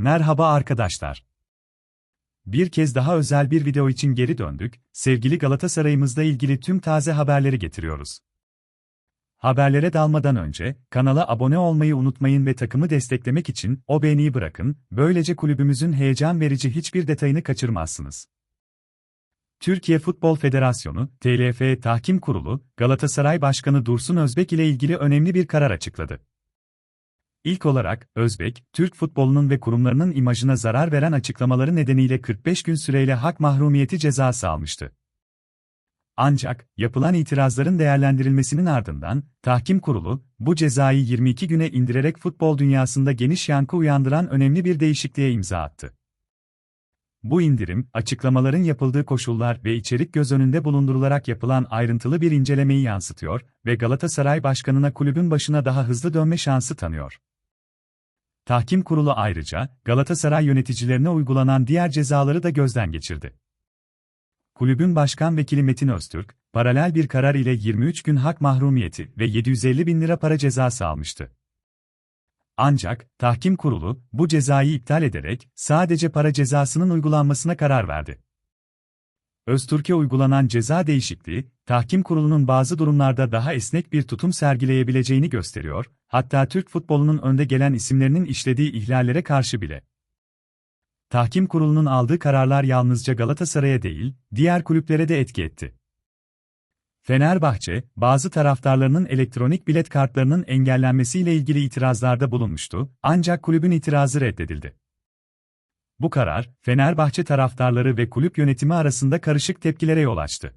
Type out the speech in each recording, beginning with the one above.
Merhaba arkadaşlar. Bir kez daha özel bir video için geri döndük, sevgili Galatasaray'ımızla ilgili tüm taze haberleri getiriyoruz. Haberlere dalmadan önce, kanala abone olmayı unutmayın ve takımı desteklemek için o beğeniyi bırakın, böylece kulübümüzün heyecan verici hiçbir detayını kaçırmazsınız. Türkiye Futbol Federasyonu, TLF Tahkim Kurulu, Galatasaray Başkanı Dursun Özbek ile ilgili önemli bir karar açıkladı. İlk olarak, Özbek, Türk futbolunun ve kurumlarının imajına zarar veren açıklamaları nedeniyle 45 gün süreyle hak mahrumiyeti cezası almıştı. Ancak, yapılan itirazların değerlendirilmesinin ardından, tahkim kurulu, bu cezayı 22 güne indirerek futbol dünyasında geniş yankı uyandıran önemli bir değişikliğe imza attı. Bu indirim, açıklamaların yapıldığı koşullar ve içerik göz önünde bulundurularak yapılan ayrıntılı bir incelemeyi yansıtıyor ve Galatasaray Başkanı'na kulübün başına daha hızlı dönme şansı tanıyor. Tahkim kurulu ayrıca, Galatasaray yöneticilerine uygulanan diğer cezaları da gözden geçirdi. Kulübün başkan vekili Metin Öztürk, paralel bir karar ile 23 gün hak mahrumiyeti ve 750 bin lira para cezası almıştı. Ancak, tahkim kurulu, bu cezayı iptal ederek, sadece para cezasının uygulanmasına karar verdi. Öztürk'e uygulanan ceza değişikliği, tahkim kurulunun bazı durumlarda daha esnek bir tutum sergileyebileceğini gösteriyor, hatta Türk futbolunun önde gelen isimlerinin işlediği ihlallere karşı bile. Tahkim kurulunun aldığı kararlar yalnızca Galatasaray'a değil, diğer kulüplere de etki etti. Fenerbahçe, bazı taraftarlarının elektronik bilet kartlarının engellenmesiyle ilgili itirazlarda bulunmuştu, ancak kulübün itirazı reddedildi. Bu karar, Fenerbahçe taraftarları ve kulüp yönetimi arasında karışık tepkilere yol açtı.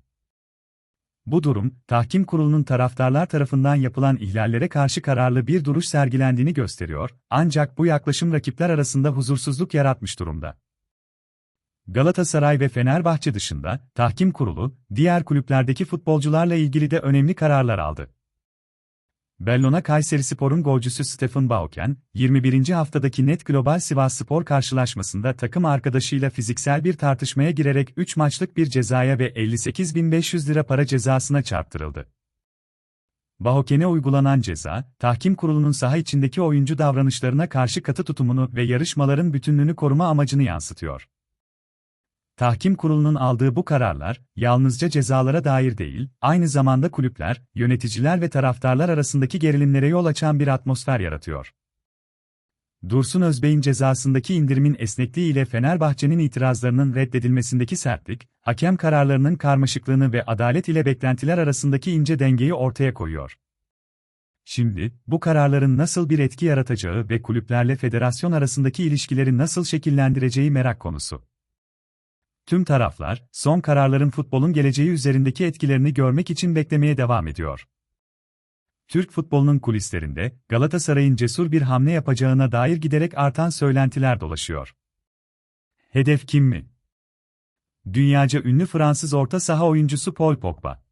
Bu durum, tahkim kurulunun taraftarlar tarafından yapılan ihlallere karşı kararlı bir duruş sergilendiğini gösteriyor, ancak bu yaklaşım rakipler arasında huzursuzluk yaratmış durumda. Galatasaray ve Fenerbahçe dışında, tahkim kurulu, diğer kulüplerdeki futbolcularla ilgili de önemli kararlar aldı. Bellona Kayserispor'un golcüsü Stephen Bauken, 21. haftadaki Net Global Sivas Spor karşılaşmasında takım arkadaşıyla fiziksel bir tartışmaya girerek 3 maçlık bir cezaya ve 58.500 lira para cezasına çarptırıldı. Bahoken'e uygulanan ceza, tahkim kurulunun saha içindeki oyuncu davranışlarına karşı katı tutumunu ve yarışmaların bütünlüğünü koruma amacını yansıtıyor. Tahkim kurulunun aldığı bu kararlar, yalnızca cezalara dair değil, aynı zamanda kulüpler, yöneticiler ve taraftarlar arasındaki gerilimlere yol açan bir atmosfer yaratıyor. Dursun Özbey'in cezasındaki indirimin esnekliği ile Fenerbahçe'nin itirazlarının reddedilmesindeki sertlik, hakem kararlarının karmaşıklığını ve adalet ile beklentiler arasındaki ince dengeyi ortaya koyuyor. Şimdi, bu kararların nasıl bir etki yaratacağı ve kulüplerle federasyon arasındaki ilişkileri nasıl şekillendireceği merak konusu. Tüm taraflar, son kararların futbolun geleceği üzerindeki etkilerini görmek için beklemeye devam ediyor. Türk futbolunun kulislerinde, Galatasaray'ın cesur bir hamle yapacağına dair giderek artan söylentiler dolaşıyor. Hedef kim mi? Dünyaca ünlü Fransız orta saha oyuncusu Paul Pogba.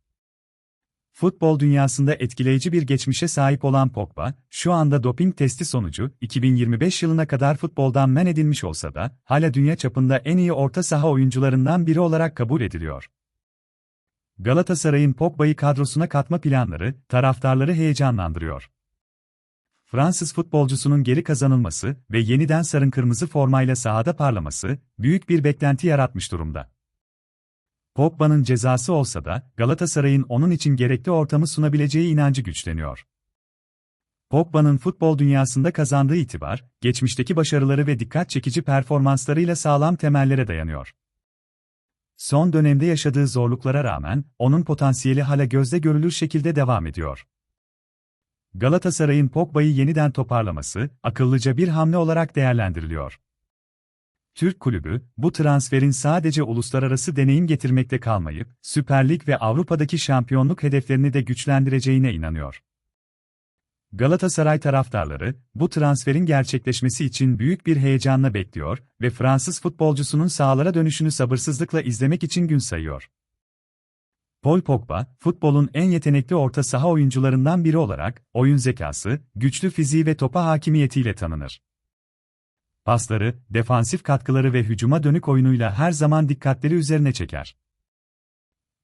Futbol dünyasında etkileyici bir geçmişe sahip olan Pogba, şu anda doping testi sonucu 2025 yılına kadar futboldan men edilmiş olsa da hala dünya çapında en iyi orta saha oyuncularından biri olarak kabul ediliyor. Galatasaray'ın Pogba'yı kadrosuna katma planları taraftarları heyecanlandırıyor. Fransız futbolcusunun geri kazanılması ve yeniden sarın kırmızı formayla sahada parlaması büyük bir beklenti yaratmış durumda. Pogba'nın cezası olsa da Galatasaray'ın onun için gerekli ortamı sunabileceği inancı güçleniyor. Pogba'nın futbol dünyasında kazandığı itibar, geçmişteki başarıları ve dikkat çekici performanslarıyla sağlam temellere dayanıyor. Son dönemde yaşadığı zorluklara rağmen, onun potansiyeli hala gözde görülür şekilde devam ediyor. Galatasaray'ın Pogba'yı yeniden toparlaması, akıllıca bir hamle olarak değerlendiriliyor. Türk kulübü, bu transferin sadece uluslararası deneyim getirmekte kalmayıp, Süper Lig ve Avrupa'daki şampiyonluk hedeflerini de güçlendireceğine inanıyor. Galatasaray taraftarları, bu transferin gerçekleşmesi için büyük bir heyecanla bekliyor ve Fransız futbolcusunun sahalara dönüşünü sabırsızlıkla izlemek için gün sayıyor. Paul Pogba, futbolun en yetenekli orta saha oyuncularından biri olarak, oyun zekası, güçlü fiziği ve topa hakimiyetiyle tanınır pasları, defansif katkıları ve hücuma dönük oyunuyla her zaman dikkatleri üzerine çeker.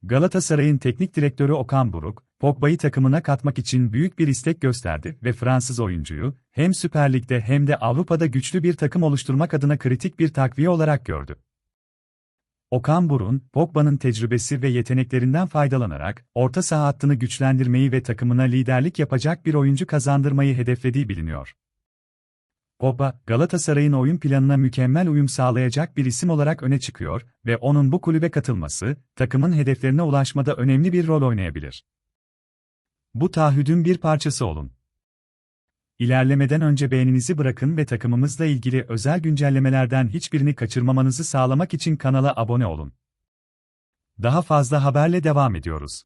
Galatasaray'ın teknik direktörü Okan Buruk, Pogba'yı takımına katmak için büyük bir istek gösterdi ve Fransız oyuncuyu hem Süper Lig'de hem de Avrupa'da güçlü bir takım oluşturmak adına kritik bir takviye olarak gördü. Okan Burun, Pogba'nın tecrübesi ve yeteneklerinden faydalanarak orta saha hattını güçlendirmeyi ve takımına liderlik yapacak bir oyuncu kazandırmayı hedeflediği biliniyor. Pogba, Galatasaray'ın oyun planına mükemmel uyum sağlayacak bir isim olarak öne çıkıyor ve onun bu kulübe katılması, takımın hedeflerine ulaşmada önemli bir rol oynayabilir. Bu taahhüdün bir parçası olun. İlerlemeden önce beğeninizi bırakın ve takımımızla ilgili özel güncellemelerden hiçbirini kaçırmamanızı sağlamak için kanala abone olun. Daha fazla haberle devam ediyoruz.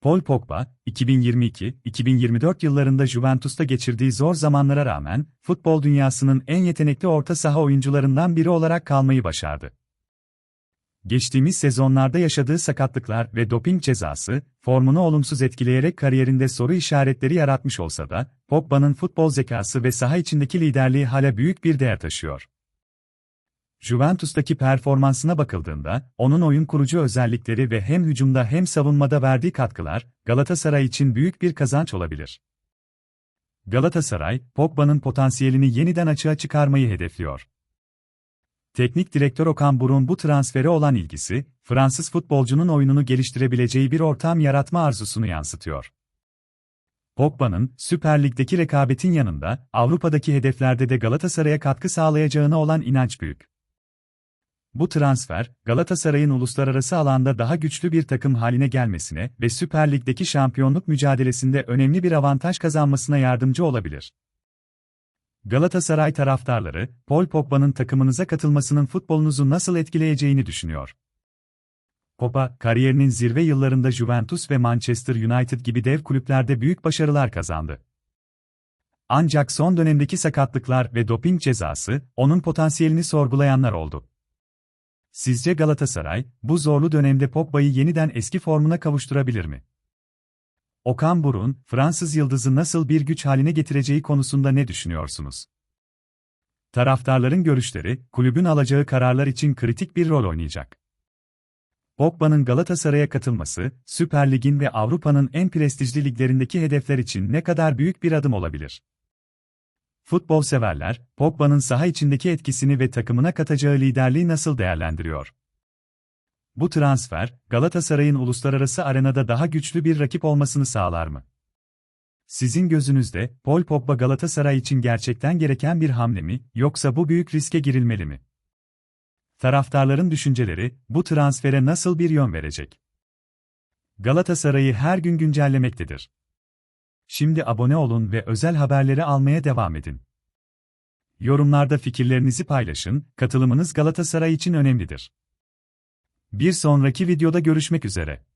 Paul Pogba, 2022-2024 yıllarında Juventus'ta geçirdiği zor zamanlara rağmen, futbol dünyasının en yetenekli orta saha oyuncularından biri olarak kalmayı başardı. Geçtiğimiz sezonlarda yaşadığı sakatlıklar ve doping cezası, formunu olumsuz etkileyerek kariyerinde soru işaretleri yaratmış olsa da, Pogba'nın futbol zekası ve saha içindeki liderliği hala büyük bir değer taşıyor. Juventus'taki performansına bakıldığında, onun oyun kurucu özellikleri ve hem hücumda hem savunmada verdiği katkılar, Galatasaray için büyük bir kazanç olabilir. Galatasaray, Pogba'nın potansiyelini yeniden açığa çıkarmayı hedefliyor. Teknik direktör Okan Buruk'un bu transfere olan ilgisi, Fransız futbolcunun oyununu geliştirebileceği bir ortam yaratma arzusunu yansıtıyor. Pogba'nın Süper Lig'deki rekabetin yanında Avrupa'daki hedeflerde de Galatasaray'a katkı sağlayacağına olan inanç büyük. Bu transfer, Galatasaray'ın uluslararası alanda daha güçlü bir takım haline gelmesine ve Süper Lig'deki şampiyonluk mücadelesinde önemli bir avantaj kazanmasına yardımcı olabilir. Galatasaray taraftarları, Paul Pogba'nın takımınıza katılmasının futbolunuzu nasıl etkileyeceğini düşünüyor. Pogba, kariyerinin zirve yıllarında Juventus ve Manchester United gibi dev kulüplerde büyük başarılar kazandı. Ancak son dönemdeki sakatlıklar ve doping cezası, onun potansiyelini sorgulayanlar oldu. Sizce Galatasaray, bu zorlu dönemde Pogba'yı yeniden eski formuna kavuşturabilir mi? Okan Burun, Fransız yıldızı nasıl bir güç haline getireceği konusunda ne düşünüyorsunuz? Taraftarların görüşleri, kulübün alacağı kararlar için kritik bir rol oynayacak. Pogba'nın Galatasaray'a katılması, Süper Lig'in ve Avrupa'nın en prestijli liglerindeki hedefler için ne kadar büyük bir adım olabilir? Futbol severler, Pogba'nın saha içindeki etkisini ve takımına katacağı liderliği nasıl değerlendiriyor? Bu transfer, Galatasaray'ın uluslararası arenada daha güçlü bir rakip olmasını sağlar mı? Sizin gözünüzde, Paul Pogba Galatasaray için gerçekten gereken bir hamle mi, yoksa bu büyük riske girilmeli mi? Taraftarların düşünceleri, bu transfere nasıl bir yön verecek? Galatasaray'ı her gün güncellemektedir. Şimdi abone olun ve özel haberleri almaya devam edin. Yorumlarda fikirlerinizi paylaşın, katılımınız Galatasaray için önemlidir. Bir sonraki videoda görüşmek üzere.